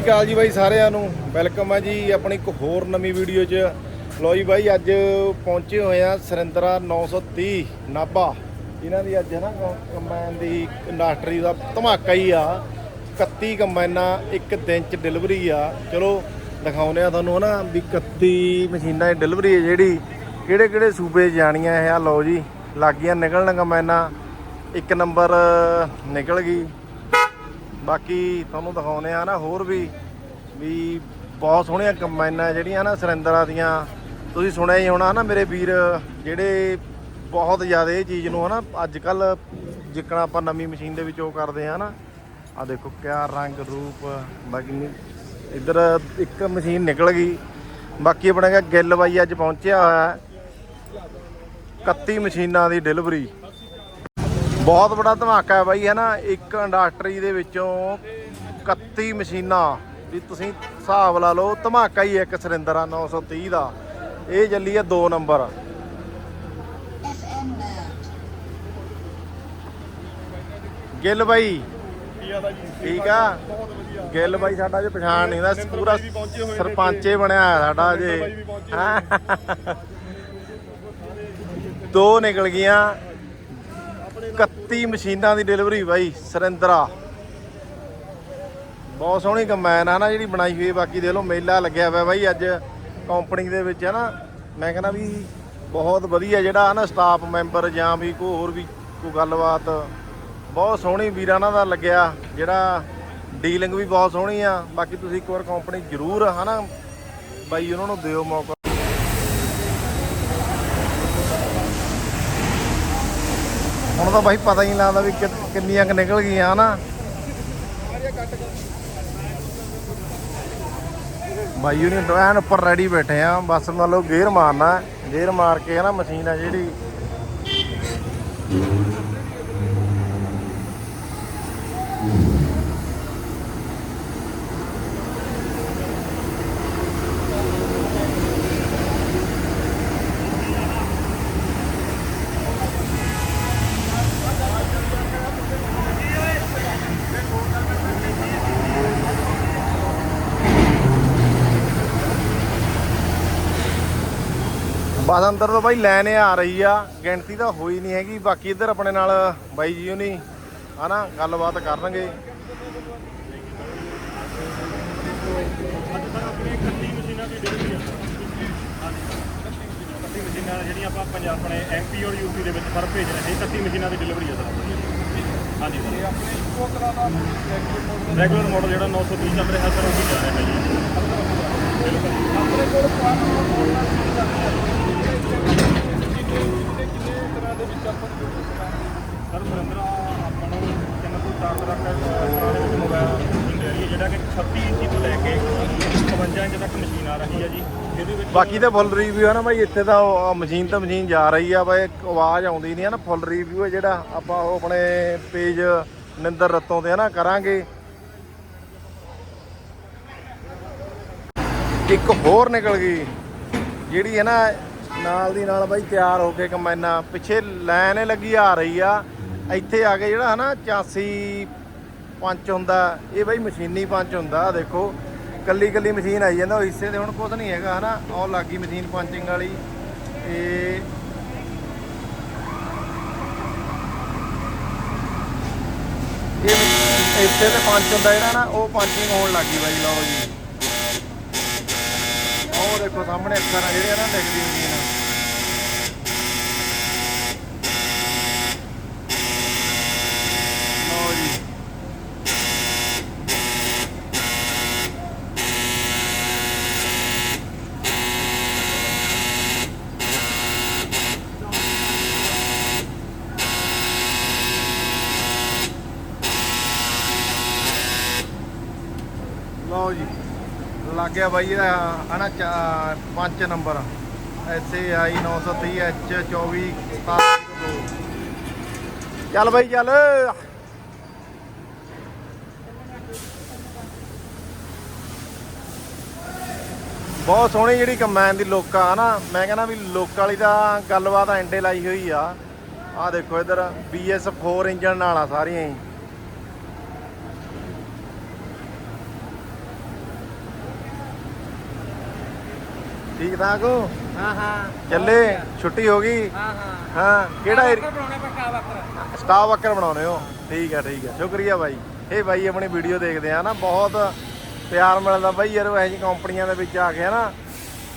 ਸ੍ਰੀ ਅਕਾਲ ਜੀ ਬਾਈ ਸਾਰਿਆਂ ਨੂੰ। ਵੈਲਕਮ ਹੈ ਜੀ ਆਪਣੀ ਇੱਕ ਹੋਰ ਨਵੀਂ ਵੀਡੀਓ 'ਚ। ਲੋ ਜੀ ਬਾਈ, ਅੱਜ ਪਹੁੰਚੇ ਹੋਏ ਆ ਸਰਿੰਦਰਾ 930 ਨਾਭਾ। ਇਹਨਾਂ ਦੀ ਅੱਜ ਹੈ ਨਾ ਕੰਬਾਈਨ ਦੀ ਇੰਡਸਟਰੀ ਦਾ ਧਮਾਕਾ ਹੀ ਆ। 31 ਕੰਬਾਈਨਾਂ, ਇੱਕ ਦਿਨ 'ਚ ਡਿਲੀਵਰੀ ਆ। ਚਲੋ, ਦਿਖਾਉਂਦੇ ਆ ਤੁਹਾਨੂੰ ਹਨਾ ਵੀ 31 ਮਸ਼ੀਨਾਂ ਦੀ ਡਿਲੀਵਰੀ ਹੈ ਜਿਹੜੀ। ਕਿਹੜੇ ਕਿਹੜੇ ਸੂਬੇ 'ਚ ਜਾਣੀਆਂ ਇਹ ਆ। ਲਓ ਜੀ, ਲੱਗੀਆਂ ਨਿਕਲਣ ਕੰਬਾਈਨਾਂ। ਇੱਕ ਨੰਬਰ ਨਿਕਲ ਗਈ। ਬਾਕੀ ਤੁਹਾਨੂੰ ਦਿਖਾਉਨੇ ਆ ਨਾ ਹੋਰ ਵੀ ਵੀ ਬਹੁਤ ਸੋਹਣੀਆਂ ਕੰਬਾਈਨਾਂ ਜਿਹੜੀਆਂ ਨਾ ਸਰਿੰਦਰਾ ਦੀਆਂ। ਤੁਸੀਂ ਸੁਣਿਆ ਹੀ ਹੋਣਾ ਨਾ ਮੇਰੇ ਵੀਰ, ਜਿਹੜੇ ਬਹੁਤ ਜ਼ਿਆਦਾ ਇਹ ਚੀਜ਼ ਨੂੰ ਹਨਾ ਅੱਜ ਕੱਲ ਜਿੱਕਣਾ ਆਪਾਂ ਨਵੀਂ ਮਸ਼ੀਨ ਦੇ ਵਿੱਚ ਉਹ ਕਰਦੇ ਆ ਨਾ। ਆ ਦੇਖੋ ਕਿਆ ਰੰਗ ਰੂਪ, ਬਾਕੀ ਇੱਧਰ ਇੱਕ ਮਸ਼ੀਨ ਨਿਕਲ ਗਈ। ਬਾਕੀ ਆਪਣਾ ਹੈਗਾ ਗਿੱਲ ਬਾਈ ਅੱਜ ਪਹੁੰਚਿਆ ਹੋਇਆ ਹੈ। 31 ਮਸ਼ੀਨਾਂ ਦੀ ਡਿਲੀਵਰੀ। ਬਹੁਤ ਬੜਾ ਧਮਾਕਾ ਹੈ ਬਾਈ ਹੈ ਨਾ? ਇੱਕ ਇੰਡਸਟਰੀ ਦੇ ਵਿੱਚੋਂ 31 ਮਸ਼ੀਨਾਂ ਵੀ ਤੁਸੀਂ ਹਿਸਾਬ ਲਾ ਲਓ ਧਮਾਕਾ ਹੀ ਇੱਕ ਸਰਿੰਦਰ ਆ 930 ਦਾ। ਇਹ ਚੱਲੀ ਹੈ 2 ਨੰਬਰ। ਗਿੱਲ ਬਾਈ। ਠੀਕ ਆ? ਗਿੱਲ ਬਾਈ ਸਾਡਾ ਜੇ ਪਛਾਣ ਨਹੀਂ ਦਾ ਪੂਰਾ ਸਰਪੰਚੇ ਬਣਿਆ ਹੋਇਆ ਸਾਡਾ ਜੇ ਦੋ ਨਿਕਲ ਗਈਆਂ। 31 ਮਸ਼ੀਨਾਂ ਦੀ ਡਿਲੀਵਰੀ ਬਾਈ, ਸਰਿੰਦਰਾ। ਬਹੁਤ ਸੋਹਣੀ ਕੰਬਾਈਨ ਆ ਨਾ ਜਿਹੜੀ ਬਣਾਈ ਹੋਈ ਬਾਕੀ ਦੇਖ ਲਓ ਮੇਲਾ ਲੱਗਿਆ ਹੋਇਆ ਬਾਈ ਅੱਜ ਕੰਪਨੀ ਦੇ ਵਿੱਚ, ਹੈ ਨਾ। ਮੈਂ ਕਹਿੰਦਾ ਵੀ ਬਹੁਤ ਵਧੀਆ ਜਿਹੜਾ ਨਾ ਸਟਾਫ ਮੈਂਬਰ ਜਾਂ ਵੀ ਕੋਈ ਹੋਰ ਵੀ ਕੋਈ ਗੱਲਬਾਤ। ਬਹੁਤ ਸੋਹਣੀ ਵੀਰਾਂ ਦਾ ਲੱਗਿਆ, ਜਿਹੜਾ ਡੀਲਿੰਗ ਵੀ ਬਹੁਤ ਸੋਹਣੀ ਆ। ਬਾਕੀ ਤੁਸੀਂ ਇੱਕ ਵਾਰ ਕੰਪਨੀ ਜ਼ਰੂਰ ਹਨਾ ਬਾਈ ਉਹਨਾਂ ਨੂੰ ਦਿਓ ਮੌਕਾ। ਹੁਣ ਤਾਂ ਬਾਈ ਪਤਾ ਹੀ ਨਹੀਂ ਲੱਗਦਾ ਵੀ ਕਿੰਨੀਆਂ ਕੁ ਨਿਕਲ ਗਈਆਂ, ਹਨਾ। ਬਾਈ ਉਹਨੇ ਡਰੈਨ ਉੱਪਰ ਰੈਡੀ ਬੈਠੇ ਆ, ਬਸ ਮੰਨ ਲਓ ਗੇਅਰ ਮਾਰਨਾ ਗੇਅਰ ਮਾਰ ਕੇ ਹੈ ਨਾ ਮਸ਼ੀਨ ਆ ਜਿਹੜੀ। ਬਸ ਅੰਦਰ ਤੋਂ ਬਾਈ ਲਾਈਨ ਆ ਰਹੀ ਆ, ਗਿਣਤੀ ਤਾਂ ਹੋਈ ਨਹੀਂ ਹੈਗੀ, ਬਾਕੀ ਇੱਧਰ ਆਪਣੇ ਨਾਲ ਬਾਈ ਜੀ ਹੁਣੀ, ਹਨਾ, ਗੱਲਬਾਤ ਕਰਨਗੇ। ਮਸ਼ੀਨਾਂ ਜਿਹੜੀਆਂ ਆਪਾਂ ਪੰਜਾਬ ਆਪਣੇ ਐਮਪੀ ਔਰ ਯੂਪੀ ਦੇ ਵਿੱਚ ਸਰ ਭੇਜ ਰਹੇ ਹਾਂ 31 ਮਸ਼ੀਨਾਂ ਦੀ ਡਿਲੀਵਰੀ ਹੈ ਸਰ ਹਾਂਜੀ ਸਰ ਰੈਗੂਲਰ ਮਾਡਲ ਜਿਹੜਾ 930 ਚੱਲ ਰਿਹਾ ਸਰ, ਉਹ ਵੀ ਜਾ ਰਿਹਾ ਹੈ ਜੀ। ਸਰ ਸੁਰਿੰਦਰਾ ਆਪਾਂ ਨੂੰ ਤਿੰਨ ਤੋਂ ਚਾਰ ਤਰ੍ਹਾਂ ਦਾ ਮੋਬਾਈਲ ਦਿੰਦੇ ਆ ਜਿਹੜਾ ਕਿ 36 ਇੰਚੀ ਤੋਂ ਲੈ ਕੇ 55 ਇੰਚ ਤੱਕ ਮਸ਼ੀਨ ਆ ਰਹੀ ਹੈ ਜੀ ਇਹਦੇ ਵਿੱਚ ਬਾਕੀ ਤਾਂ ਫੁੱਲ ਰਿਵਿਊ ਹੈ ਨਾ ਬਾਈ, ਇੱਥੇ ਤਾਂ ਮਸ਼ੀਨ ਤਾਂ ਮਸ਼ੀਨ ਜਾ ਰਹੀ ਆ ਬਾਈ ਆਵਾਜ਼ ਆਉਂਦੀ ਨਹੀਂ ਹੈ ਨਾ ਫੁੱਲ ਰਿਵਿਊ ਹੈ ਜਿਹੜਾ ਆਪਾਂ ਉਹ ਆਪਣੇ ਪੇਜ ਨਿੰਦਰ ਰਤੋਂ ਤੇ ਹੈ ਨਾ ਕਰਾਂਗੇ। ਇੱਕ ਹੋਰ ਨਿਕਲ ਗਈ, ਜਿਹੜੀ ਹੈ ਨਾ ਨਾਲ ਦੀ ਨਾਲ ਬਾਈ ਤਿਆਰ ਹੋ ਕੇ ਕੰਬਾਈਨਾਂ ਪਿੱਛੇ ਲਾਈਨ ਏ ਲੱਗੀ ਆ ਰਹੀ ਆ। ਇੱਥੇ ਆ ਕੇ ਜਿਹੜਾ ਹਨਾ 84 ਪੰਚ ਹੁੰਦਾ, ਇਹ ਬਾਈ ਮਸ਼ੀਨੀ ਪੰਚ ਹੁੰਦਾ ਦੇਖੋ। ਕੱਲੀ ਕੱਲੀ ਮਸ਼ੀਨ ਆਈ ਜਾਂਦਾ, ਉਹ ਹਿੱਸੇ ਤੇ ਹੁਣ ਕੁਝ ਨਹੀਂ ਹੈਗਾ ਹਨਾ। ਉਹ ਲੱਗੀ ਮਸ਼ੀਨ ਪੰਚਿੰਗ ਵਾਲੀ। ਇਹ ਇਹ ਇੱਥੇ ਤੇ ਪੰਚ ਹੁੰਦਾ ਜਿਹੜਾ ਨਾ, ਉਹ ਪੰਚਿੰਗ ਹੋਣ ਲੱਗੀ ਬਾਈ, ਲਓ ਜੀ। ਉਹ ਦੇਖੋ ਸਾਹਮਣੇ ਅੱਖਰ ਆ ਜਿਹੜੇ ਨਾ, ਲਿਖਦੀ ਹੁੰਦੀਆਂ ਲਓ ਜੀ ਲਓ ਜੀ ਲੱਗ ਗਿਆ ਬਾਈ ਇਹਦਾ, ਹਨਾ, ਚਾ- ਪੰਜ ਨੰਬਰ। ਐਸਏ ਆਈ 930 ਐਚ 24 ਚੱਲ ਬਾਈ, ਚੱਲ। ਬਹੁਤ ਸੋਹਣੀ ਜਿਹੜੀ ਕੰਬਾਈਨ ਦੀ ਲੋਕਾਂ ਆ ਨਾ ਮੈਂ ਕਹਿੰਦਾ ਵੀ ਲੋਕ ਵਾਲੀ ਦਾ ਗੱਲਬਾਤ ਐਂਡੇ ਲਾਈ ਹੋਈ ਆ। ਆਹ ਦੇਖੋ ਇਧਰ BS4 ਇੰਜਨ ਨਾਲ ਆ ਸਾਰੀਆਂ ਹੀ। ਠੀਕ ਠਾਕ ਹੋ? ਹਾਂ ਹਾਂ। ਚੱਲੇ? ਛੁੱਟੀ ਹੋ ਗਈ? ਹਾਂ ਹਾਂ। ਹਾਂ ਕਿਹੜਾ ਏਰੀਆ? ਬਣਾਉਣੇ ਪੱਕਾ ਬੱਕਰ ਸਟਾਫ ਵਰਕਰ ਬਣਾਉਣੇ ਹੋ। ਠੀਕ ਹੈ ਠੀਕ ਹੈ ਸ਼ੁਕਰੀਆ ਬਾਈ। ਇਹ ਬਾਈ ਆਪਣੀ ਵੀਡੀਓ ਦੇਖਦੇ ਆ ਨਾ ਬਹੁਤ ਪਿਆਰ ਮਿਲਦਾ ਬਾਈ ਯਾਰ ਇਹੋ ਜਿਹੀ ਕੰਪਨੀਆਂ ਦੇ ਵਿੱਚ ਆ ਕੇ ਹਨਾ।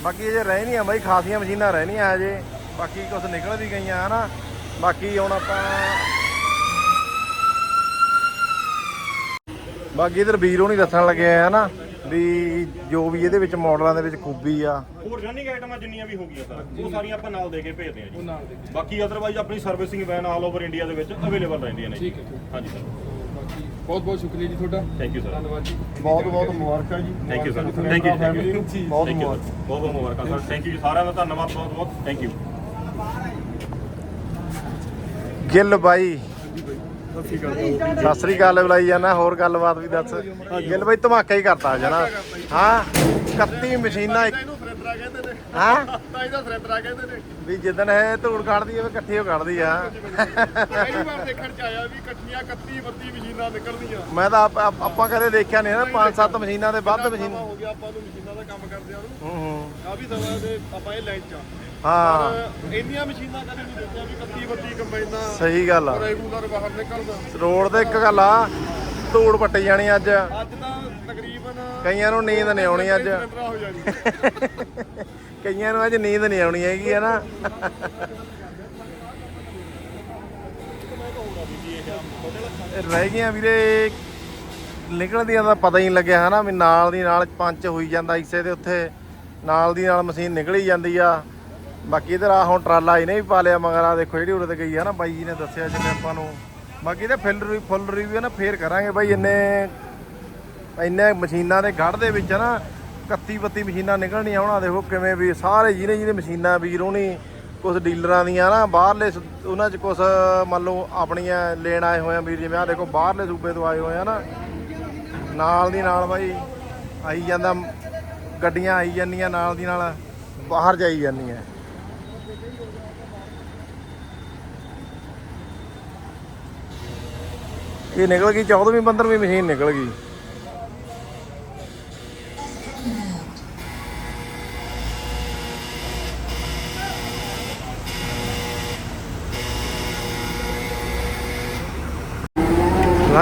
ਬਾਕੀ ਅਜੇ ਰਹਿਣੀਆਂ ਬਾਈ ਖਾਸੀਆਂ ਮਸ਼ੀਨਾਂ ਰਹਿਣੀਆਂ ਹਜੇ ਬਾਕੀ ਕੁਝ ਨਿਕਲ ਵੀ ਗਈਆਂ ਹਨਾ। ਬਾਕੀ ਹੁਣ ਆਪਾਂ ਬਾਕੀ ਇਧਰ ਵੀਰੋ ਨਹੀਂ ਦੱਸਣ ਲੱਗੇ ਆ ਹਨਾ। ਵੀ ਜੋ ਵੀ ਇਹਦੇ ਵਿੱਚ ਮਾਡਲਾਂ ਦੇ ਵਿੱਚ ਖੂਬੀ ਆ। ਹੋਰ ਰਨਿੰਗ ਆਈਟਮਾਂ ਜਿੰਨੀਆਂ ਵੀ ਹੋ ਗਈਆਂ ਸਰ ਉਹ ਸਾਰੀਆਂ ਆਪਾਂ ਨਾਲ ਦੇ ਕੇ ਭੇਜਦੇ ਹਾਂ ਜੀ। ਬਾਕੀ ਅਦਰਵਾਈਜ਼ ਆਪਣੀ servicing van all over India ਦੇ ਵਿੱਚ ਅਵੇਲੇਬਲ ਰਹਿੰਦੀਆਂ ਨੇ ਠੀਕ ਹੈ ਹਾਂਜੀ ਸਰ ਬਾਕੀ ਬਹੁਤ ਬਹੁਤ ਸ਼ੁਕਰੀਆ ਜੀ ਤੁਹਾਡਾ। ਥੈਂਕ ਯੂ ਸਰ ਧੰਨਵਾਦ ਜੀ। ਬਹੁਤ ਬਹੁਤ ਮੁਬਾਰਕਾਂ ਜੀ। Thank you sir thank you family ਨੂੰ। ਬਹੁਤ ਥੈਂਕ ਯੂ ਮੁਬਾਰਕ। ਬਹੁਤ ਬਹੁਤ ਮੁਬਾਰਕਾਂ ਸਰ ਥੈਂਕ ਯੂ ਸਾਰਿਆਂ ਦਾ ਧੰਨਵਾਦ ਬਹੁਤ ਬਹੁਤ। ਥੈਂਕ ਯੂ ਗਿੱਲ ਬਾਈ। ਸਤਿ ਸ਼੍ਰੀ ਅਕਾਲ ਸਤਿ ਸ੍ਰੀ ਅਕਾਲ ਬੁਲਾਈ ਜਾਣਾ ਹੋਰ ਗੱਲਬਾਤ ਵੀ ਦੱਸ। ਗਿੱਲ ਬਾਈ ਧਮਾਕਾ ਹੀ ਕਰਤਾ ਜਨਾ ਹਾਂ 31 ਮਸ਼ੀਨਾਂ ਇੱਕ ਹਾਂ? ਤਾਂ ਇਹਦਾ ਸਰੰਦਰਾ ਕਹਿੰਦੇ ਨੇ ਵੀ ਜਿੱਦਣ ਇਹ ਧੂੜ ਕੱਢਦੀ ਹੈ ਇਕੱਠੀ ਹੋ ਕੱਢਦੀ ਆ। ਪਹਿਲੀ ਵਾਰ ਦੇਖਣ ਚ ਆਇਆ ਵੀ ਇਕੱਠੀਆਂ 31 32 ਮਸ਼ੀਨਾਂ ਨਿਕਲਦੀਆਂ ਮੈਂ ਤਾਂ ਆਪ- ਕਦੇ ਦੇਖਿਆ ਨਹੀਂ ਨਾ ਪੰਜ ਸੱਤ ਮਸ਼ੀਨਾਂ ਦੇ ਵੱਧ ਮਸ਼ੀਨ ਹੋ ਗਿਆ ਆਪਾਂ ਨੂੰ ਮਸ਼ੀਨਾਂ ਦਾ ਕੰਮ ਕਰਦਿਆਂ ਨੂੰ ਹੂੰ ਹੂੰ। ਕਾਫੀ ਸਮਾਂ ਦੇ ਆਪਾਂ ਇਹ ਲਾਈਨ ਚ ਆ। ਹਾਂ। ਪਰ ਇੰਨੀਆਂ ਮਸ਼ੀਨਾਂ ਕਦੇ ਨਹੀਂ ਦੇਖਿਆ ਵੀ 31 32 ਕੰਬਾਈਨਾਂ ਸਹੀ ਗੱਲ ਆ। ਰੈਗੂਲਰ ਬਾਹਰ ਨਿਕਲਦਾ। ਰੋਡ ਤੇ ਇੱਕ ਗੱਲ ਆ ਧੂੜ ਪੱਟੀ ਜਾਣੀ ਅੱਜ। ਅੱਜ ਤਾਂ ਤਕਰੀਬਨ ਕਈਆਂ ਨੂੰ ਨੀਂਦ ਨਹੀਂ ਆਉਣੀ ਅੱਜ। ਕਈਆਂ ਨੂੰ ਅੱਜ ਨੀਂਦ ਨਹੀਂ ਆਉਣੀ ਹੈਗੀ ਹੈ ਨਾ? ਰਹਿ ਗਈਆਂ ਵੀਰੇ ਨਿਕਲਦੀਆਂ ਦਾ ਪਤਾ ਹੀ ਨਹੀਂ ਲੱਗਿਆ ਹਨਾ ਵੀ ਨਾਲ ਦੀ ਨਾਲ ਪੰਚ ਹੋਈ ਜਾਂਦਾ ਇਸੇ ਦੇ ਉੱਥੇ ਨਾਲ ਦੀ ਨਾਲ ਮਸ਼ੀਨ ਨਿਕਲੀ ਜਾਂਦੀ ਆ। ਬਾਕੀ ਇਧਰ ਆ ਹੁਣ ਟਰਾਲਾ ਇਹਨੇ ਵੀ ਪਾ ਲਿਆ, ਮਗਰ ਆ ਦੇਖੋ ਜਿਹੜੀ ਉਰੇ ਤੇ ਗਈ ਆ ਨਾ ਬਾਈ ਜੀ ਨੇ ਦੱਸਿਆ ਜਿਵੇਂ ਆਪਾਂ ਨੂੰ। ਬਾਕੀ ਤੇ ਫਿਲ ਰੀ ਫੁੱਲ ਰਿਵਿਊ ਨਾ, ਫੇਰ ਕਰਾਂਗੇ ਬਾਈ ਇੰਨੇ ਇੰਨੇ ਮਸ਼ੀਨਾਂ ਦੇ ਗੜ ਦੇ ਵਿੱਚ ਨਾ 31 32 ਮਸ਼ੀਨਾਂ ਨਿਕਲਣੀਆਂ ਹੁਣ ਦੇਖੋ ਕਿਵੇਂ ਵੀ ਸਾਰੇ ਜਿਹਨੇ ਜਿਹਨੇ ਮਸ਼ੀਨਾਂ ਵੀਰ ਹੋਣੀ ਕੁਝ ਡੀਲਰਾਂ ਦੀਆਂ ਨਾ, ਬਾਹਰਲੇ ਸ- ਉਹਨਾਂ 'ਚ ਕੁਝ ਮੰਨ ਲਓ ਆਪਣੀਆਂ ਲੈਣ ਆਏ ਹੋਏ ਆ ਵੀਰ ਜਿਵੇਂ ਆ ਦੇਖੋ, ਬਾਹਰਲੇ ਸੂਬੇ ਤੋਂ ਆਏ ਹੋਏ ਆ ਨਾ। ਨਾਲ ਦੀ ਨਾਲ ਬਾਈ ਆਈ ਜਾਂਦਾ ਗੱਡੀਆਂ ਆਈ ਜਾਂਦੀਆਂ ਨਾਲ ਦੀ ਨਾਲ, ਬਾਹਰ ਜਾਈ ਜਾਂਦੀਆਂ। ਇਹ ਨਿਕਲ ਗਈ 14ਵੀਂ 15ਵੀਂ ਮਸ਼ੀਨ ਨਿਕਲ ਗਈ।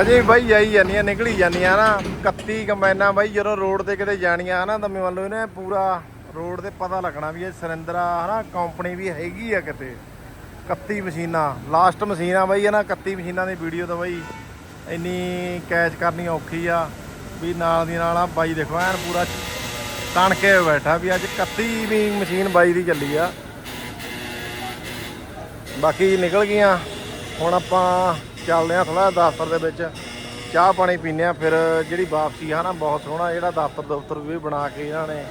ਹਾਂਜੀ ਬਾਈ ਆਈ ਜਾਂਦੀਆਂ, ਨਿਕਲੀ ਜਾਂਦੀਆਂ ਨਾ। 31 ਕੰਬਾਈਨਾਂ ਬਾਈ ਜਦੋਂ ਰੋਡ ਤੇ ਕਿਤੇ ਜਾਣੀਆਂ ਨਾ ਤਾਂ ਮੰਨ ਲਓ ਇਹਨੇ ਪੂਰਾ ਰੋਡ ਤੇ ਪਤਾ ਲੱਗਣਾ ਵੀ ਇਹ ਸਰਿੰਦਰਾ ਹਨਾ, ਕੰਪਨੀ ਵੀ ਹੈਗੀ ਆ ਕਿਤੇ। 31 ਮਸ਼ੀਨਾਂ ਲਾਸਟ ਮਸ਼ੀਨਾਂ ਆ ਬਾਈ, ਇਹਨਾਂ 31 ਮਸ਼ੀਨਾਂ ਦੀ ਵੀਡੀਓ ਤਾਂ ਬਾਈ ਇੰਨੀ ਕੈਚ ਕਰਨੀ ਔਖੀ ਆ ਵੀ ਨਾਲ ਦੀ ਨਾਲ ਆ ਬਾਈ ਦੇਖੋ, ਐਨ ਪੂਰਾ ਤਣ ਕੇ ਬੈਠਾ ਵੀ ਅੱਜ 31ਵੀਂ ਮਸ਼ੀਨ ਬਾਈ ਦੀ ਚੱਲੀ ਆ। ਬਾਕੀ ਨਿਕਲ ਗਈਆਂ, ਹੁਣ ਆਪਾਂ ਚੱਲਦੇ ਆ ਥੋੜਾ ਦਫ਼ਤਰ ਦੇ ਵਿੱਚ। ਚਾਹ ਪਾਣੀ ਪੀਨੇ ਆ, ਫਿਰ ਜਿਹੜੀ ਵਾਪਸੀ ਆ ਨਾ, ਬਹੁਤ ਸੋਹਣਾ ਜਿਹੜਾ ਦਫ਼ਤਰ ਦਫ਼ਤਰ ਵੀ ਬਣਾ ਕੇ ਇਹਨਾਂ ਨੇ।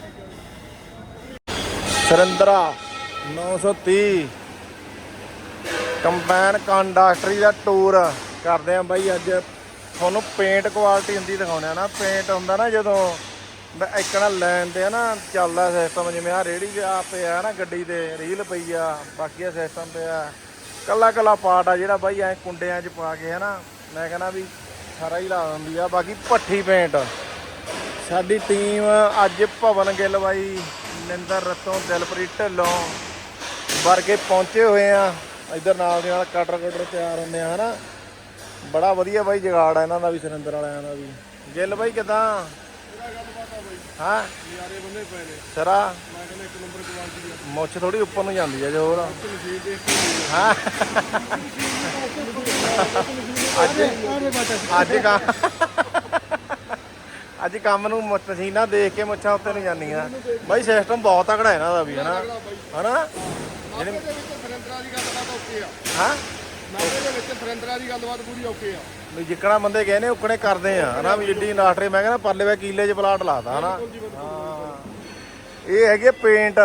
ਸਰਿੰਦਰਾ 930 ਕੰਬਾਈਨ ਕੰਡਕਟਰੀ ਦਾ ਟੂਰ ਕਰਦੇ ਆ ਬਾਈ ਅੱਜ। ਤੁਹਾਨੂੰ ਪੇਂਟ ਕੁਆਲਿਟੀ ਹੁੰਦੀ ਦਿਖਾਉਣੇ ਆ ਨਾ। ਪੇਂਟ ਹੁੰਦਾ ਨਾ ਜਦੋਂ ਇੱਕ ਨਾ ਲੈਣ ਤੇ ਆ ਨਾ, ਚੱਲਦਾ ਸਿਸਟਮ ਜਿਵੇਂ ਆ ਰੇੜੀ ਆ, ਪਿਆ ਨਾ ਗੱਡੀ ਤੇ ਰੀਲ ਪਈ ਆ, ਬਾਕੀ ਆ ਸਿਸਟਮ ਪਿਆ ਕੱਲਾ ਕੱਲਾ ਪਾਰਟ ਆ ਜਿਹੜਾ ਬਾਈ ਐ ਕੁੰਡਿਆਂ 'ਚ ਪਾ ਕੇ ਹਨਾ, ਮੈਂ ਕਹਿੰਦਾ ਵੀ ਸਾਰਾ ਹੀ ਲਾ ਦਿੰਦੀ ਆ, ਬਾਕੀ ਭੱਠੀ ਪੇਂਟ ਸਾਡੀ ਟੀਮ ਅੱਜ ਭਵਨ ਗਿੱਲ ਬਾਈ, ਨਿੰਦਰ ਰਤੋਂ, ਦਿਲਪ੍ਰੀਤ ਢਿੱਲੋਂ ਵਰਗੇ ਪਹੁੰਚੇ ਹੋਏ ਆ। ਇਧਰ ਨਾਲ ਦੇ ਨਾਲ ਕਟਰ ਕਟਰ ਤਿਆਰ ਹੁੰਦੇ ਆ ਹਨਾ। ਬੜਾ ਵਧੀਆ ਬਾਈ ਜਗਾੜ ਆ ਇਹਨਾਂ ਦਾ ਵੀ, ਸੁਰਿੰਦਰ ਵਾਲਿਆਂ ਦਾ ਵੀ। ਗਿੱਲ ਬਾਈ ਕਿਦਾਂ? ਹਾਂ। ਯਾਰੇ ਬੰਦੇ ਪਏ ਨੇ। ਸਰਾ। ਮੈਂ ਕਹਿੰਦਾ ਇੱਕ ਨੰਬਰ ਕੁਆਲਿਟੀ ਦੀ ਮੁੱਛ ਥੋੜੀ ਉੱਪਰ ਨੂੰ ਜਾਂਦੀ ਆ ਜੋਰ। ਮਸ਼ੀਨ ਦੇਖ ਕੇ ਹਾਂ। ਅੱਜ ਅੱਜ ਕੰਮ ਅੱਜ ਕੰਮ ਨੂੰ ਮੁੱਛ- ਮਸ਼ੀਨਾਂ ਦੇਖ ਕੇ ਮੁੱਛਾਂ ਉੱਤੇ ਨੂੰ ਜਾਂਦੀਆਂ। ਬਾਈ ਸਿਸਟਮ ਬਹੁਤ ਤਕੜਾ ਇਹਨਾਂ ਦਾ ਵੀ ਹਨਾ? ਹਨਾ? ਜਿਹੜੇ ਦੇ ਵਿੱਚ ਸਰੰਦਰਾ ਦੀ ਗੱਲਬਾਤ ਓਕੇ ਆ। ਹਾਂ? ਨਾਲੇ ਦੇ ਵਿੱਚ ਸਰੰਦਰਾ ਦੀ ਗੱਲਬਾਤ ਪੂਰੀ ਓਕੇ ਆ। ਵੀ ਜਿੱਕਣਾ ਬੰਦੇ ਕਹਿੰਦੇ ਉਕਣੇ ਕਰਦੇ ਆ, ਹਨਾ ਵੀ ਜਿੱਡੀ ਇੰਡਸਟਰੀ ਮੈਂ ਕਹਿੰਦਾ ਪਰਲੇ ਵੇ ਕੀਲੇ 'ਚ ਪਲਾਟ ਲਾਤਾ ਹਨਾ। ਇਹ ਹੈਗੇ ਪੇਂਟ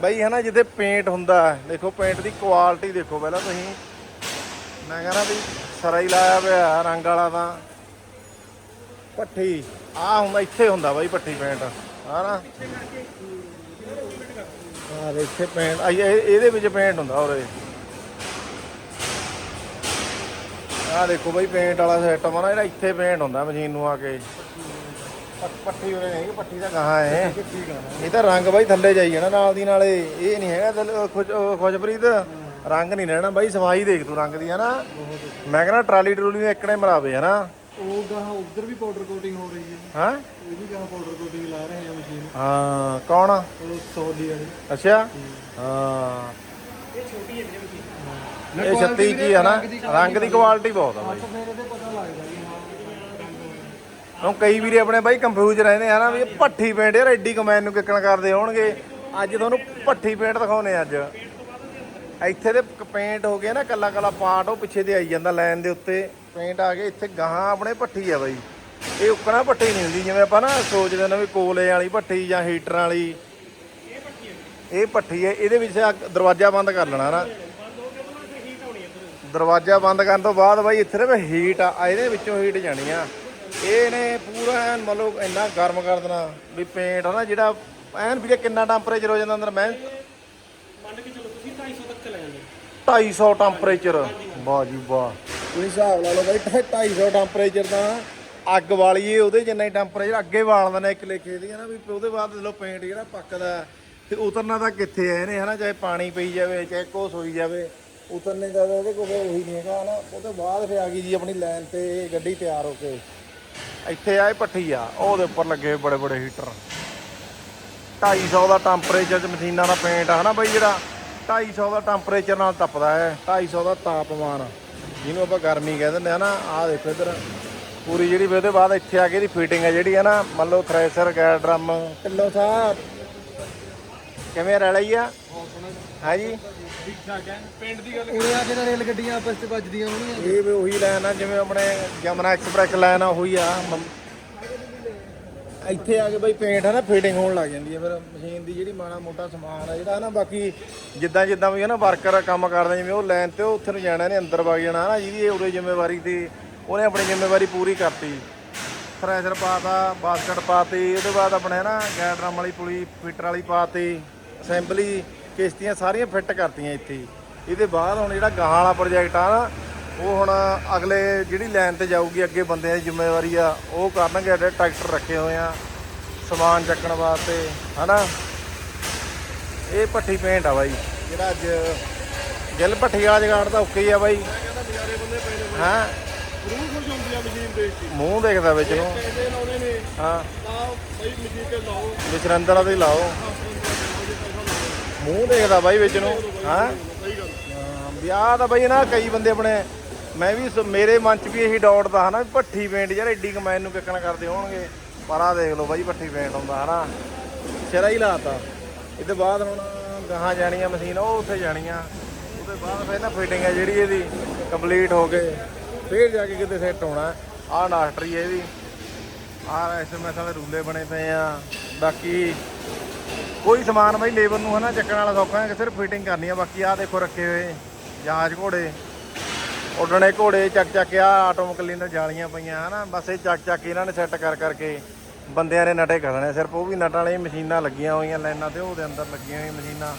ਬਈ, ਹਨਾ, ਜਿੱਥੇ ਪੇਂਟ ਹੁੰਦਾ, ਦੇਖੋ ਪੇਂਟ ਦੀ ਕੁਆਲਿਟੀ ਦੇਖੋ ਪਹਿਲਾਂ ਤੁਸੀਂ। ਮੈਂ ਕਹਿੰਦਾ ਵੀ ਸਰਾ ਹੀ ਲਾਇਆ ਪਿਆ, ਰੰਗ ਵਾਲਾ ਤਾਂ। ਪੱਠੀ ਆ ਹੁੰਦਾ, ਇੱਥੇ ਹੁੰਦਾ ਬਾਈ ਪੱਠੀ ਪੇਂਟ ਹਨਾ। ਆ ਇੱਥੇ ਪੇਂਟ ਇਹਦੇ ਵਿੱਚ ਪੇਂਟ ਹੁੰਦਾ ਉਰੇ। ਆ ਦੇਖੋ ਬਾਈ ਪੇਂਟ ਵਾਲਾ ਸਿਸਟਮ ਆ ਨਾ ਜਿਹੜਾ ਇੱਥੇ ਪੇਂਟ ਹੁੰਦਾ ਮਸ਼ੀਨ ਨੂੰ ਆ ਕੇ। ਪ- ਪੱਠੀ ਉਰੇ ਨਹੀਂ ਪੱਠੀ ਦਾ ਕਹਾਂ ਹੈ ਇਹ। ਤਾਂ ਰੰਗ ਬਾਈ ਥੱਲੇ ਜਾਈ ਜਾਣਾ ਨਾਲ ਦੀ ਨਾਲੇ ਇਹ ਨਹੀਂ ਹੈਗਾ ਦਿਲ- ਉਹ ਖੁਸ਼- ਉਹ ਖੁਸ਼ਪ੍ਰੀਤ। ਰੰਗ ਨਹੀਂ ਰਹਿਣਾ ਬਾਈ ਸਫ਼ਾਈ ਦੇਖ ਤੂੰ ਰੰਗ ਦੀ ਹੈ ਨਾ ਮੈਂ ਕਹਿੰਦਾ ਟਰਾਲੀ ਟਰੂਲੀ ਨੂੰ ਇੱਕਣੇ ਮਰਾਵੇ ਹੈ ਨਾ ਉਹ ਗਾਹਾਂ ਉਧਰ ਵੀ ਪਾਊਡਰ ਕੋਟਿੰਗ ਹੋ ਰਹੀ ਹੈ। ਹਾਂ? ਇਹ ਵੀ ਗਾਹਾਂ ਪਾਊਡਰ ਕੋਟਿੰਗ ਲਾ ਰਹੇ ਆ ਮਸ਼ੀਨ ਹਾਂ ਕੌਣ? ਉਹ ਸੋਲੀ ਵਾਲੀ। ਅੱਛਾ? ਹਾਂ। ਇਹ 36 ਕੀ ਹੈ ਨਾ? ਰੰਗ ਦੀ ਕੁਆਲਿਟੀ ਬਹੁਤ ਆ ਬਾਈ। ਤਾਂ ਫਿਰ ਇਹਦੇ ਪਤਾ ਲੱਗਦਾ ਵੀ ਹਾਂ। ਹੁਣ ਕਈ ਵੀਰੇ ਆਪਣੇ ਬਾਈ ਕੰਫਿਊਜ਼ ਰਹਿੰਦੇ ਆ ਨਾ ਵੀ ਇਹ ਭੱਠੀ ਪੇਂਟ ਯਾਰ ਐਡੀ ਕਮੈਨ ਨੂੰ ਕਿੱਕਣ ਕਰਦੇ ਹੋਣਗੇ। ਅੱਜ ਤੁਹਾਨੂੰ ਭੱਠੀ ਪੇਂਟ ਦਿਖਾਉਨੇ ਅੱਜ। ਇੱਥੇ ਦੇ ਪੇਂਟ ਹੋ ਗਿਆ ਨਾ ਕੱਲਾ ਕੱਲਾ ਪਾਰਟ ਉਹ ਪਿੱਛੇ ਤੇ ਆਈ ਜਾਂਦਾ ਲਾਈਨ ਦੇ ਉੱਤੇ। ਪੇਂਟ ਆ ਗਏ ਇੱਥੇ ਗਾਹਾਂ ਆਪਣੇ ਭੱਠੀ ਆ ਬਾਈ। ਇਹ ਉੱਕਣਾ ਭੱਠੀ ਨਹੀਂ ਹੁੰਦੀ ਜਿਵੇਂ ਆਪਾਂ ਨਾ ਸੋਚਦੇ ਨੇ ਵੀ ਕੋਲੇ ਵਾਲੀ ਭੱਠੀ ਜਾਂ ਹੀਟਰ ਵਾਲੀ। ਇਹ ਭੱਠੀ ਹੈ ਇਹਦੇ ਵਿੱਚ ਆ ਦਰਵਾਜ਼ਾ ਬੰਦ ਕਰ ਲੈਣਾ ਨਾ। ਦਰਵਾਜ਼ਾ ਬੰਦ ਕਰਨ ਤੋਂ ਬਾਅਦ ਬਾਈ ਇੱਥੇ ਨਾ ਹੀਟ ਆ ਇਹਦੇ ਵਿੱਚੋਂ ਹੀਟ ਜਾਣੀ ਆ। ਇਹ ਨੇ ਪੂਰਾ ਐਨ ਮਤਲਬ ਇੰਨਾ ਗਰਮ ਕਰ ਦੇਣਾ ਵੀ ਪੇਂਟ ਨਾ ਜਿਹੜਾ ਐਨ ਵੀ ਕਿੰਨਾ ਟੈਂਪਰੇਚਰ ਹੋ ਜਾਂਦਾ ਅੰਦਰ ਮੈਂ ਮੰਨ ਕੇ ਚਲੋ ਤੁਸੀਂ 250 ਤੱਕ ਚਲੇ ਜਾਂਦੇ 250 ਟੈਂਪਰੇਚਰ ਵਾਹ ਜੀ ਵਾਹ। ਤੁਸੀਂ ਹਿਸਾਬ ਲਾ ਲਓ ਬਾਈ 250 ਟੈਂਪਰੇਚਰ ਦਾ ਅੱਗ ਵਾਲੀਏ ਉਹਦੇ ਜਿੰਨਾ ਹੀ ਟੈਂਪਰੇਚਰ ਅੱਗੇ ਵਾਲ ਦਿੰਦਾ ਇੱਕ ਲੇਖੇ ਦੀ ਨਾ ਵੀ ਉਹਦੇ ਬਾਅਦ ਜਦੋਂ ਪੇਂਟ ਜਿਹੜਾ ਪੱਕਦਾ ਤੇ ਉਤਰਨਾ ਤਾਂ ਕਿੱਥੇ ਹੈ ਇਹਨੇ ਹਨਾ, ਚਾਹੇ ਪਾਣੀ ਪਈ ਜਾਵੇ, ਚਾਹੇ ਕੋਸ ਹੋਈ ਜਾਵੇ, ਉਤਰਨੇ ਦਾ ਤਾਂ ਇਹਦੇ ਕੋਲ ਉਹੀ ਨਹੀਂ ਹੈਗਾ, ਹਨਾ। ਉਹ ਤੋਂ ਬਾਅਦ ਫਿਰ ਆ ਗਈ ਜੀ ਆਪਣੀ ਲਾਈਨ ਤੇ ਗੱਡੀ ਤਿਆਰ ਹੋ ਕੇ। ਇੱਥੇ ਆਏ ਪੱਠੀ ਆ, ਉਹਦੇ ਉੱਪਰ ਲੱਗੇ ਹੋਏ ਬੜੇ ਬੜੇ ਹੀਟਰ। 250 ਦਾ ਟੈਂਪਰੇਚਰ ਚ ਮਸ਼ੀਨਾਂ ਦਾ ਪੇਂਟ ਆ, ਹਨਾ ਬਾਈ ਜਿਹੜਾ? 250 ਦਾ ਟੈਂਪਰੇਚਰ ਨਾਲ ਤਪਦਾ ਹੈ 250 ਦਾ ਤਾਪਮਾਨ। ਜਿਹਨੂੰ ਆਪਾਂ ਗਰਮੀ ਕਹਿ ਦਿੰਦੇ ਆ ਨਾ, ਆਹ ਦੇਖੋ ਇੱਧਰ। ਪੂਰੀ ਜਿਹੜੀ ਵੀ ਉਹਦੇ ਬਾਅਦ ਇੱਥੇ ਆ ਕੇ ਇਹਦੀ ਫਿਟਿੰਗ ਹੈ ਜਿਹੜੀ ਹੈ ਨਾ ਮੰਨ ਲਓ ਥ੍ਰੈਸ਼ਰ ਗੈਰ ਡਰਮ ਢਿੱਲੋਂ ਸਾਹ। ਕਿਵੇਂ ਰਲ ਲਈ ਆ? ਹੈ ਜੀ ਠੀਕ ਠਾਕ ਹੈ ਪਿੰਡ ਦੀ ਗੱਲ ਇਹ ਆ ਕੇ ਤਾਂ ਰੇਲ ਗੱਡੀਆਂ ਆਪਸ ਵਿੱਚ ਵੱਜਦੀਆਂ ਹੋਣੀਆਂ। ਇਹ ਵੀ ਉਹੀ ਲਾਈਨ ਆ ਜਿਵੇਂ ਆਪਣੇ ਜਮਨਾ ਐਕਸਪ੍ਰੈਸ ਲਾਈਨ ਆ ਇੱਥੇ ਆ ਕੇ ਬਈ ਪੇਂਟ ਹੈ ਨਾ ਫਿਟਿੰਗ ਹੋਣ ਲੱਗ ਜਾਂਦੀ ਹੈ ਫਿਰ। ਮਸ਼ੀਨ ਦੀ ਜਿਹੜੀ ਮਾੜਾ ਮੋਟਾ ਸਮਾਨ ਆ ਜਿਹੜਾ ਨਾ ਬਾਕੀ ਜਿੱਦਾਂ ਜਿੱਦਾਂ ਵੀ ਹੈ ਨਾ ਵਰਕਰ ਕੰਮ ਕਰਦੇ ਜਿਵੇਂ ਉਹ ਲਾਈਨ ਤੇ ਉੱਥੇ ਨੂੰ ਜਾਣਾ ਨੇ ਅੰਦਰ ਵਗ ਜਾਣਾ। ਨਾ ਜਿਹਦੀ ਇਹ ਉਰੇ ਜ਼ਿੰਮੇਵਾਰੀ ਤੇ ਉਹਨੇ ਆਪਣੀ ਜ਼ਿੰਮੇਵਾਰੀ ਪੂਰੀ ਕਰਤੀ। ਥ੍ਰੈਸ਼ਰ ਪਾਤਾ ਬਾਸਕਟ ਪਾਤੀ ਉਹਦੇ ਬਾਅਦ ਆਪਣੇ ਨਾ ਗੈਰ ਡਰਮ ਵਾਲੀ ਪੁਲੀ ਫਿਟਰ ਵਾਲੀ ਪਾਤੀ। ਅਸੈਂਬਲੀ ਕਿਸ਼ਤੀਆਂ ਸਾਰੀਆਂ ਫਿੱਟ ਕਰਤੀਆਂ ਇੱਥੇ ਹੀ। ਇਹਦੇ ਬਾਅਦ ਹੁਣ ਜਿਹੜਾ ਗਾਹਾਂ ਵਾਲਾ ਪ੍ਰੋਜੈਕਟ ਆ ਨਾ ਉਹ ਹੁਣ ਅਗਲੇ ਜਿਹੜੀ ਲਾਈਨ ਤੇ ਜਾਊਗੀ ਅੱਗੇ ਬੰਦਿਆਂ ਦੀ ਜ਼ਿੰਮੇਵਾਰੀ ਆ ਉਹ ਕਰਨਗੇ ਜਿਹੜੇ ਟਰੈਕਟਰ ਰੱਖੇ ਹੋਏ ਆ ਸਮਾਨ ਚੱਕਣ ਵਾਸਤੇ ਹਨਾ? ਇਹ ਪੱਠੀ ਪੇਂਟ ਆ ਬਾਈ। ਜਿਹੜਾ ਅੱਜ ਗਿੱਲ ਭੱਠੀ ਵਾਲਾ ਜਗਾੜ ਤਾਂ ਓਕੇ ਹੀ ਆ ਬਾਈ। ਹਾਂ? ਰੂਹ ਖੁਸ਼ ਹੁੰਦੀ ਆ ਮਸ਼ੀਨ ਦੇਖ ਕੇ ਮੂੰਹ ਦੇਖਦਾ ਵਿੱਚ ਨੂੰ। ਕਹਿੰਦੇ ਲਾਉਣੇ ਨੇ। ਹਾਂ। ਤਾਂ ਬਈ ਮਸ਼ੀਨ ਤੇ ਲਾਓ। ਵਿਚਰੰਦਰ ਦੇ ਲਾਓ। ਮੂੰਹ ਦੇਖਦਾ ਬਾਈ ਵਿੱਚ ਨੂੰ ਹਾਂ? ਹਾਂ, ਵਿਆਹ ਤਾਂ ਬਾਈ ਨਾ ਕਈ ਬੰਦੇ ਆਪਣੇ ਮੈਂ ਵੀ ਮੇਰੇ ਮਨ ਚ ਵੀ ਇਹੀ ਡਾਊਟ ਦਾ ਹਨਾ ਵੀ ਭੱਠੀ ਪੇਂਟ ਯਾਰ ਐਡੀ ਕਮੈਨ ਨੂੰ ਕਿੱਕਣ ਕਰਦੇ ਹੋਣਗੇ। ਪਰ ਆਹ ਦੇਖ ਲਓ ਬਾਈ ਭੱਠੀ ਪੇਂਟ ਹੁੰਦਾ ਹਨਾ। ਸਿਰਾ ਹੀ ਲਾਤਾ। ਇਹਦੇ ਬਾਅਦ ਹੁਣ ਗਾਹਾਂ ਜਾਣੀਆਂ ਮਸ਼ੀਨ ਉਹ ਉੱਥੇ ਜਾਣੀਆਂ। ਉਹਦੇ ਬਾਅਦ ਫਿਰ ਨਾ ਫਿਟਿੰਗ ਹੈ ਜਿਹੜੀ ਇਹਦੀ ਕੰਪਲੀਟ ਹੋ ਕੇ ਫੇਰ ਜਾ ਕੇ ਕਿਤੇ ਸੈੱਟ ਹੋਣਾ। ਆਹ ਨਾਸਟਰੀ ਹੈ ਇਹਦੀ। ਆਹ ਐਸਐਮਐਸ ਵਾਲੇ ਰੂਲੇ ਬਣੇ ਪਏ ਆ। ਬਾਕੀ ਕੋਈ ਸਮਾਨ ਬਈ ਲੇਬਰ ਨੂੰ ਹਨਾ ਚੱਕਣ ਵਾਲਾ ਸੌਖਾ ਹੈ ਕਿ ਸਿਰਫ ਫਿਟਿੰਗ ਕਰਨੀ ਆ, ਬਾਕੀ ਆਹ ਦੇਖੋ ਰੱਖੇ ਹੋਏ ਜਾਂਚ ਘੋੜੇ, ਉੱਡਣੇ ਘੋੜੇ, ਚੱਕ ਚੱਕ ਕੇ ਆ ਆਟੋ ਕਲੀਨਰ ਜਾਲੀਆਂ ਪਈਆਂ ਹਨਾ, ਬਸ ਇਹ ਚੱਕ ਚੱਕ ਕੇ ਇਹਨਾਂ ਨੇ ਸੈੱਟ ਕਰ ਕਰਕੇ ਬੰਦਿਆਂ ਨੇ ਨਟੇ ਖੜਨੇ ਸਿਰਫ ਉਹ ਵੀ ਨਟਾਂ ਵਾਲੀਆਂ ਮਸ਼ੀਨਾਂ ਲੱਗੀਆਂ ਹੋਈਆਂ, ਲਾਈਨਾਂ ਤੇ ਉਹਦੇ ਅੰਦਰ ਲੱਗੀਆਂ ਹੋਈਆਂ ਮਸ਼ੀਨਾਂ,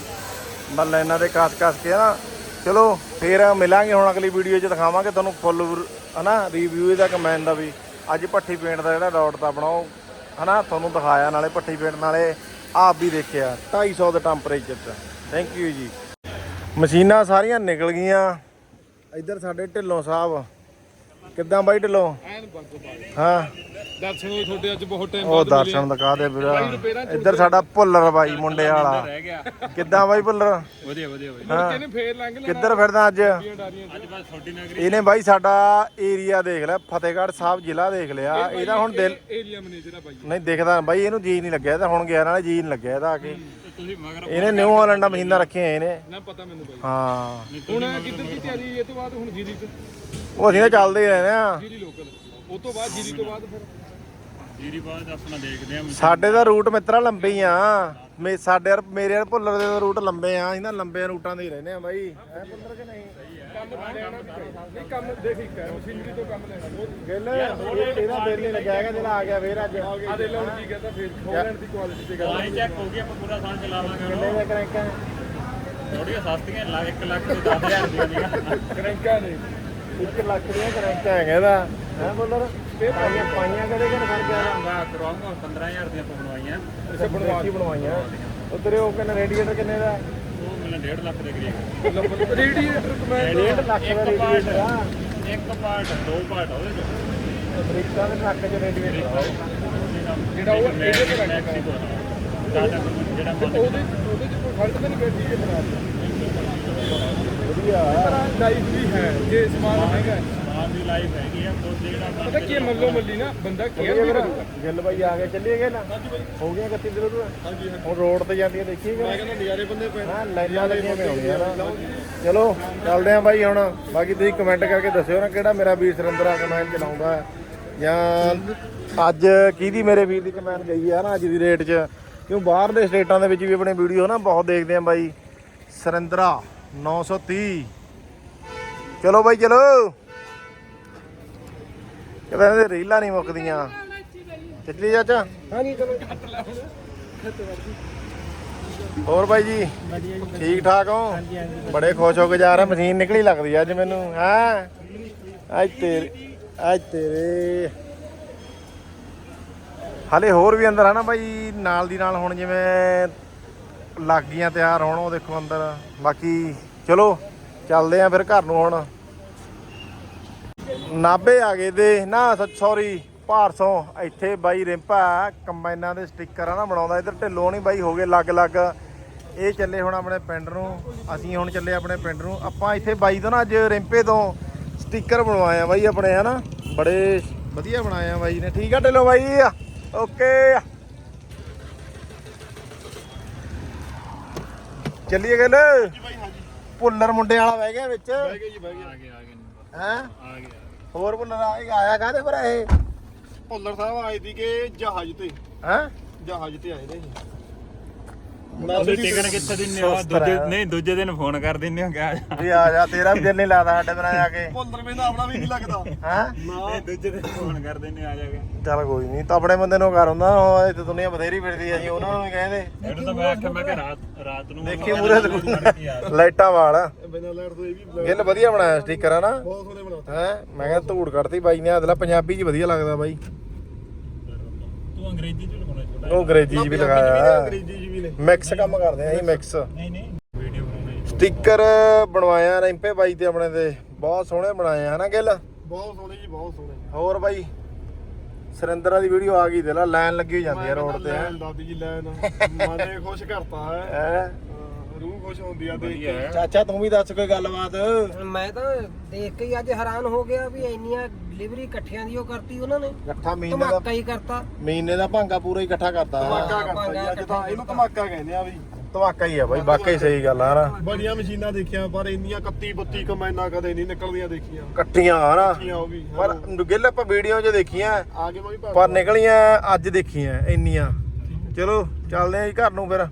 ਬਸ ਲਾਈਨਾਂ 'ਤੇ ਕਾਸ ਕਾਸ ਕੇ ਨਾ ਚਲੋ ਫੇਰ ਮਿਲਾਂਗੇ ਹੁਣ ਅਗਲੀ ਵੀਡੀਓ 'ਚ, ਦਿਖਾਵਾਂਗੇ ਤੁਹਾਨੂੰ ਫੁੱਲ ਹਨਾ ਰਿਵਿਊ ਇਹਦਾ ਕਮੈਨ ਦਾ ਵੀ, ਅੱਜ ਭੱਠੀ ਪੇਂਟ ਦਾ ਜਿਹੜਾ ਡਾਟ ਦਾ ਬਣਾਓ, ਹਨਾ, ਤੁਹਾਨੂੰ ਦਿਖਾਇਆ, ਨਾਲੇ ਭੱਠੀ ਪੇਂਟ ਨਾਲੇ ਆਪ ਵੀ ਦੇਖਿਆ 250 ਦੇ ਟੈਂਪਰੇਚਰ 'ਚ। ਥੈਂਕ ਯੂ ਜੀ। ਮਸ਼ੀਨਾਂ ਸਾਰੀਆਂ ਨਿਕਲ ਗਈਆਂ। ਇੱਧਰ ਸਾਡੇ ਢਿੱਲੋਂ ਸਾਹਿਬ। ਕਿੱਦਾਂ ਬਾਈ ਢਿੱਲੋਂ? ਐਨ ਹਾਂ। ਦਰਸ਼ਨ ਹੋਏ ਤੁਹਾਡੇ ਅੱਜ ਬਹੁਤ ਟਾਈਮ ਉਹ ਦਰਸ਼ਨ ਦਿਖਾ ਦੇ ਵੀਰਾ। ਇੱਧਰ ਸਾਡਾ ਭੁੱਲਰ ਬਾਈ ਮੁੰਡੇ ਵਾਲਾ। ਕਿੱਦਾਂ ਬਾਈ ਭੁੱਲਰ? ਵਧੀਆ ਵਧੀਆ ਬਾਈ। ਫੇਰ ਲੰਘ ਲੈਣਾ? ਕਿੱਧਰ ਫਿਰਦਾ ਅੱਜ? ਡਾਰੀਆਂ ਅੱਜ ਬਸ ਤੁਹਾਡੀ ਨਗਰੀ। ਇਹਨੇ ਬਾਈ ਸਾਡਾ ਏਰੀਆ ਦੇਖ ਲਿਆ ਫਤਿਹਗੜ੍ਹ ਸਾਹਿਬ ਜ਼ਿਲ੍ਹਾ ਦੇਖ ਲਿਆ। ਇਹਦਾ ਹੁਣ ਦਿਲ ਏਰੀਆ ਮੈਨੇਜਰ ਆ ਬਾਈ। ਨਹੀਂ ਦਿਖਦਾ ਬਾਈ ਇਹਨੂੰ ਜੀ ਨਹੀਂ ਲੱਗਿਆ ਇਹਦਾ ਹੁਣ ਗਿਆ ਨਾਲੇ ਜੀ ਨਹੀਂ ਲੱਗਿਆ ਇਹਦਾ ਆ ਕੇ। ਇਹਨੇ ਨਿਊ ਹਾਲੈਂਡਾਂ ਮਸ਼ੀਨਾਂ ਰੱਖੀਆਂ ਇਹਨੇ। ਨਾ ਪਤਾ ਮੈਨੂੰ ਬਾਈ। ਹਾਂ। ਹੁਣ ਕਿੱਧਰ ਦੀ ਤਿਆਰੀ ਇਹ ਤੋਂ ਬਾਅਦ ਹੁਣ ਜੀਰੀ ਤੇ ਉਹ ਅਸੀਂ ਤਾਂ ਚੱਲਦੇ ਰਹਿੰਦੇ ਆ ਜੀਰੀ ਲੋਕਲ ਉਹ ਤੋਂ ਬਾਅਦ ਜੀਰੀ ਤੋਂ ਬਾਅਦ ਫਿਰ? ਜੀਰੀ ਬਾਅਦ ਆਪਣਾ ਦੇਖਦੇ ਆਂ ਸਾਡੇ ਦਾ ਰੂਟ ਮਿੱਤਰਾ ਲੰਬੇ ਹੀ ਆ। ਮੇ ਸਾਡੇ ਯਾਰ ਮੇਰੇ ਯਾਰ ਭੁੱਲਰ ਦੇ ਰੂਟ ਲੰਬੇ ਆ। ਤਾਂ ਲੰਬੇ ਰੂਟਾਂ ਦੇ ਹੀ ਰਹਿੰਦੇ ਆ ਬਾਈ। ਐ ਭੁੱਲਰ ਕਿ ਨਹੀਂ? ਕੰਮ ਲੈਣਾ ਨਹੀਂ ਕੰਮ ਹੈ ਮਸ਼ੀਨਰੀ ਤੋਂ ਕੰਮ ਲੈਣਾ। ਗਿੱਲ ਇਹਦਾ ਦਿਲ ਨਹੀਂ ਲੱਗਿਆ ਹੈਗਾ ਜਿਹੜਾ ਆ ਗਿਆ ਫੇਰ ਅੱਜ। ਆ ਦੇ ਲਾਉਣ ਕੀ ਕਹਿੰਦਾ ਫਿਰ ਹੋਲੈਂਡ ਦੀ ਕੁਆਲਿਟੀ ਤੇ ਗੱਲ ਆਈ ਚੈੱਕ ਹੋ ਗਈ ਆਪਾਂ ਪੂਰਾ ਸਾਲ ਚਲਾਵਾਂਗੇ। ਕਿੰਨੇ ਦਾ ਕਰੈਂਕਾਂ? ਥੋੜੀਆਂ ਸਸਤੀਆਂ ਲੱਖ 1 ਲੱਖ ਤੋਂ 10000 ਦੀਆਂ ਦੀਆਂ। ਕਰੰਕਾ ਨੇ। 1 ਲੱਖ ਦੀਆਂ ਕਰੈਂਕਾਂ ਹੈਗਾ ਇਹਦਾ। ਹੈ ਭੁੱਲਰ ਫੇਰ ਪਾਈਆਂ ਪਾਈਆਂ ਕਦੇ ਕਿ ਖੜ ਗਿਆ ਮੈਂ ਕਰਵਾਉਂਗਾ 15000 ਦੀਆਂ ਬਣਵਾਈਆਂ। ਇਸੇ ਬਣਵਾਈ ਬਣਵਾਈਆਂ। ਉਧਰ ਉਹ ਕਹਿੰਦਾ ਰੇਡੀਏਟਰ ਕਿੰਨੇ ਦਾ? ਉਹ ਮੈਨੂੰ 1.5 ਲੱਖ ਦੇ ਕਰੀਬ। ਰੇਡੀਏਟਰ ਕਮੈਂਡ ਡੇਢ ਲੱਖ ਦਾ ਰੇਡੀਏਟਰ ਆ। ਇੱਕ ਪਾਰਟ ਦੋ ਪਾਰਟ ਉਹਦੇ ਚ ਅਮਰੀਕਾ ਦੇ ਲੱਖ ਚ ਰੇਡੀਏਟਰ ਆ। ਜਿਹੜਾ ਉਹ ਇਹਦੇ ਤੇ ਟਾਟਾ ਜਿਹੜਾ ਉਹਦੇ ਉਹਦੇ ਚ ਕੋਈ ਫਲਟ ਤਾਂ ਨਹੀਂ ਗੱਡੀ ਦੇ ਬਣਾ ਵਧੀਆ। ਲਾਈਫ ਵੀ ਹੈ ਜੇ ਸਮਾਨ ਮਹਿੰਗਾ ਹੈ। ਸਮਾਨ ਦੀ ਲਾਈਫ ਹੈਗੀ ਆ ਉਹ ਜਿਹੜਾ ਪਤਾ ਕੀ ਹੈ, ਮੱਲੋ ਮੱਲੀ ਨਾ ਬੰਦਾ ਕੇਅਰ ਵੀ ਕਰੂਗਾ ਗਿੱਲ ਬਾਈ ਆ ਗਏ ਚੱਲੀਏ ਗਏ ਨਾ? ਹੋ ਗਿਆ 31 ਦਿਨ ਤੋਂ ਹਾਂਜੀ ਹੁਣ ਰੋਡ ਤੇ ਜਾਂਦੀਆਂ ਦੇਖੀਏ ਮੈਂ ਕਹਿੰਦਾ ਨਜ਼ਾਰੇ ਬੰਦੇ ਪਏ। ਹਾਂ ਲਾਈਨਾਂ ਲੱਗੀਆਂ ਪਈਆਂ ਹੋਣਗੀਆਂ ਨਾ। ਚਲੋ ਚੱਲਦੇ ਆਂ ਬਾਈ ਹੁਣ। ਬਾਕੀ ਤੁਸੀਂ ਕਮੈਂਟ ਕਰਕੇ ਦੱਸਿਓ ਨਾ ਕਿਹੜਾ ਮੇਰਾ ਵੀਰ ਸੁਰਿੰਦਰਾ ਕਮੈਂਟ ਚਲਾਉਂਦਾ ਜਾਂ ਅੱਜ ਕਿਹਦੀ ਮੇਰੇ ਵੀਰ ਦੀ ਕਮੈਂਟ ਗਈ ਆ ਨਾ ਅੱਜ ਦੀ ਰੇਟ 'ਚ? ਕਿਉਂ ਬਾਹਰ ਦੇ ਸਟੇਟਾਂ ਦੇ ਵਿੱਚ ਵੀ ਆਪਣੇ ਵੀਡੀਓ ਨਾ ਬਹੁਤ ਦੇਖਦੇ ਆਂ ਬਾਈ। ਸੁਰਿੰਦਰਾ। 930 ਚਲੋ ਬਾਈ ਚਲੋ। ਕਹਿੰਦੇ ਇਹਦੇ ਰੀਲਾਂ ਨਹੀਂ ਮੁੱਕਦੀਆਂ। ਚੱਲੀ ਚਾਚਾ। ਹਾਂਜੀ ਚਲੋ। ਹੋਰ ਬਾਈ ਜੀ? ਠੀਕ ਠਾਕ ਹੋ? ਬੜੇ ਖੁਸ਼ ਹੋ ਕੇ ਜਾ ਰਹੇ ਮਸ਼ੀਨ ਨਿਕਲੀ ਲੱਗਦੀ ਅੱਜ ਮੈਨੂੰ। ਹਾਂ? ਅੱਜ ਤੇਰੇ ਅੱਜ ਤੇਰੇ। ਹਲੇ ਹੋਰ ਵੀ ਅੰਦਰ ਆ ਨਾ ਬਾਈ ਨਾਲ ਦੀ ਨਾਲ ਹੁਣ ਜਿਵੇਂ ਲੱਗ ਗਈਆਂ ਤਿਆਰ ਹੁਣ ਉਹ ਦੇਖੋ ਅੰਦਰ। ਬਾਕੀ ਚਲੋ, ਚੱਲਦੇ ਆ ਫਿਰ ਘਰ ਨੂੰ ਹੁਣ। ਨਾਬੇ ਆ ਗਏ ਦੇ। ਨਾ ਸੌਰੀ ਭਾਰਸੋਂ। ਇੱਥੇ ਬਾਈ ਰਿੰਪਾ ਕੰਬਾਈਨਾਂ ਦੇ ਸਟicker ਆ ਨਾ ਬਣਾਉਂਦਾ। ਇਧਰ ਢਿੱਲੋਂ ਨਹੀਂ ਬਾਈ, ਹੋ ਗਏ ਲੱਗ ਲੱਗ ਇਹ ਚੱਲੇ ਹੁਣ ਆਪਣੇ ਪਿੰਡ ਨੂੰ। ਅਸੀਂ ਹੁਣ ਚੱਲੇ ਆਪਣੇ ਪਿੰਡ ਨੂੰ। ਆਪਾਂ ਇੱਥੇ ਬਾਈ ਤੋਂ ਨਾ ਅੱਜ ਰਿੰਪੇ ਤੋਂ ਸਟicker ਬਣਵਾਏ ਆ ਬਾਈ ਆਪਣੇ, ਹਨਾ? ਬੜੇ ਵਧੀਆ ਬਣਾਏ ਆ ਬਾਈ ਨੇ। ਠੀਕ ਆ ਢਿੱਲੋਂ ਬਾਈ? ਓਕੇ। ਚੱਲੀਏ ਗੱਲ? ਪੁੱਲਰ ਮੁੰਡੇ ਵਾਲਾ ਬਹਿ ਗਿਆ ਵਿੱਚ। ਬਹਿ ਗਏ ਜੀ ਬਹਿ ਆ ਗਏ ਆ ਗਏ ਹੈ? ਆ ਗਏ ਹੋਰ ਪੁੱਲਰ ਆ- ਆਇਆ ਕਾਹਦੇ ਪਰ ਇਹ? ਭੁੱਲਰ ਸਾਹਿਬ ਆਏ ਸੀ ਕਿ ਜਹਾਜ਼ ਤੇ। ਹੈ? ਜਹਾਜ਼ ਤੇ ਆਏ ਨੇ ਤੁਸੀਂ ਟਿਕਟ ਕਿੱਥੇ ਦਿੰਦੇ ਹੋ? ਸੁਸਤ ਦੂਜੇ ਰਹਿ। ਨਹੀਂ ਦੂਜੇ ਦਿਨ ਫੋਨ ਕਰ ਦਿੰਦੇ ਹੋ ਕਿ ਆ ਜਾ। ਵੀ ਆ ਜਾ ਤੇਰਾ ਵੀ ਦਿਲ ਨਹੀਂ ਲੱਗਦਾ ਸਾਡੇ ਬਿਨਾਂ ਆ ਕੇ। ਭੁੱਲਰ ਵੇਂਦਾ ਆਪਣਾ ਵੀ ਨਹੀਂ ਲੱਗਦਾ। ਹੈ? ਨਹੀਂ ਦੂਜੇ ਦਿਨ ਫੋਨ ਕਰ ਦਿੰਦੇ ਆ ਜਾ ਕੇ। ਚੱਲ ਕੋਈ ਨਹੀਂ ਤਾਂ ਆਪਣੇ ਬੰਦੇ ਨੂੰ ਕਰ ਹੁੰਦਾ ਉਹ ਇੱਥੇ ਦੁਨੀਆ ਬਥੇਰੀ ਫਿਰਦੀ ਆ ਜੀ ਉਹਨਾਂ ਨੂੰ ਵੀ ਕਹਿੰਦੇ। ਇਹਨੂੰ ਤਾਂ ਮੈਂ ਆਖਿਆ ਮੈਂ ਕਿ ਰਾਤ ਰਾਤ ਨੂੰ ਦੇਖੀ ਮੂਰੇ ਲਾਈਟਾਂ ਵਾਲ। ਬਿਨਾਂ ਲਾਈਟ ਤੋਂ ਇਹ ਵੀ ਗਿੱਲ ਵਧੀਆ ਬਣਾਇਆ ਸਟicker ਆ ਨਾ? ਬਹੁਤ ਸੋਹਣੇ ਬਣਾਉਂਦੇ ਹੈ? ਮੈਂ ਕਿਹਾ ਧੂੜ ਕੱਢਤੀ ਬਾਈ ਨੇ ਅਦਲਾ ਪੰਜਾਬੀ 'ਚ ਵਧੀਆ ਲੱਗਦਾ ਬਾਈ। ਤੂੰ ਅੰਗਰੇਜ਼ੀ ਚ ਲਗਾਉਣਾ ਛੋਟਾ ਉਹ ਅੰਗਰੇਜ਼ੀ 'ਚ ਵੀ ਲਗਾਇਆ ਅੰਗਰੇਜ਼ੀ ਨੇ ਮਿਕਸ ਕੰਮ ਕਰਦੇ ਆ ਅਸੀਂ ਮਿਕਸ। ਨਹੀਂ ਨਹੀਂ। ਵੀਡੀਓ ਬਣਾਉਣੀ। ਸਟicker ਬਣਵਾਇਆ ਰਿੰਪੇ ਬਾਈ ਤੇ ਆਪਣੇ ਤੇ। ਬਹੁਤ ਸੋਹਣੇ ਬਣਾਏ ਆ ਹਨਾ ਗਿੱਲ? ਬਹੁਤ ਸੋਹਣੇ ਜੀ ਬਹੁਤ ਸੋਹਣੇ। ਹੋਰ ਬਾਈ? ਸੁਰਿੰਦਰਾ ਦੀ ਵੀਡੀਓ ਆ ਗਈ ਦੇ ਲਾ ਲਾਈਨ ਲੱਗੀ ਹੋਈ ਜਾਂਦੀ ਆ ਰੋਡ ਤੇ ਲੈਣ ਦਾਦੀ ਜੀ ਲੈਣ ਮਨੇ ਖੁਸ਼ ਕਰਤਾ ਹੈ। ਹੈ? ਹਾਂ, ਰੂਹ ਖੁਸ਼ ਹੁੰਦੀ ਆ ਦੇਖ ਕੇ। ਹੈ ਚਾਚਾ ਤੂੰ ਵੀ ਦੱਸ ਕੋਈ ਗੱਲਬਾਤ? ਮੈਂ ਤਾਂ ਦੇਖ ਕੇ ਹੀ ਅੱਜ ਹੈਰਾਨ ਹੋ ਗਿਆ ਵੀ ਇੰਨੀਆਂ ਡਿਲੀਵਰੀ ਇਕੱਠਿਆਂ ਦੀ ਉਹ ਕਰਤੀ ਉਹਨਾਂ ਨੇ। ਇਕੱਠਾ ਮਹੀਨੇ ਦਾ ਧਮਾਕਾ ਹੀ ਕਰਤਾ। ਮਹੀਨੇ ਦਾ ਭਾਂਗਾ ਪੂਰਾ ਹੀ ਇਕੱਠਾ ਕਰਤਾ। ਧਮਾਕਾ ਕਰਤਾ ਜੀ ਅੱਜ ਤਾਂ ਇਹਨੂੰ ਧਮਾਕਾ ਕਹਿੰਦੇ ਆ ਵੀ। ਧਮਾਕਾ ਹੀ ਆ ਬਾਈ ਵਾਕਈ ਸਹੀ ਗੱਲ ਆ ਨਾ। ਬੜੀਆਂ ਮਸ਼ੀਨਾਂ ਦੇਖੀਆਂ ਪਰ ਇੰਨੀਆਂ 31 32 ਕਮੈਨਾਂ ਕਦੇ ਨਹੀਂ ਨਿਕਲਦੀਆਂ ਦੇਖੀਆਂ। ਇਕੱਠੀਆਂ ਆ ਨਾ। ਪਰ ਗਿੱਲ ਆਪਾਂ ਵੀਡੀਓ 'ਚ ਦੇਖੀਆਂ। ਆ ਗਏ ਮੈਂ ਵੀ ਪਰ ਨਿਕਲੀਆਂ ਅੱਜ ਦੇਖੀਆਂ ਇੰਨੀਆਂ। ਚਲੋ ਚੱਲਦੇ ਆਂ ਜੀ ਘਰ ਨੂੰ ਫਿਰ।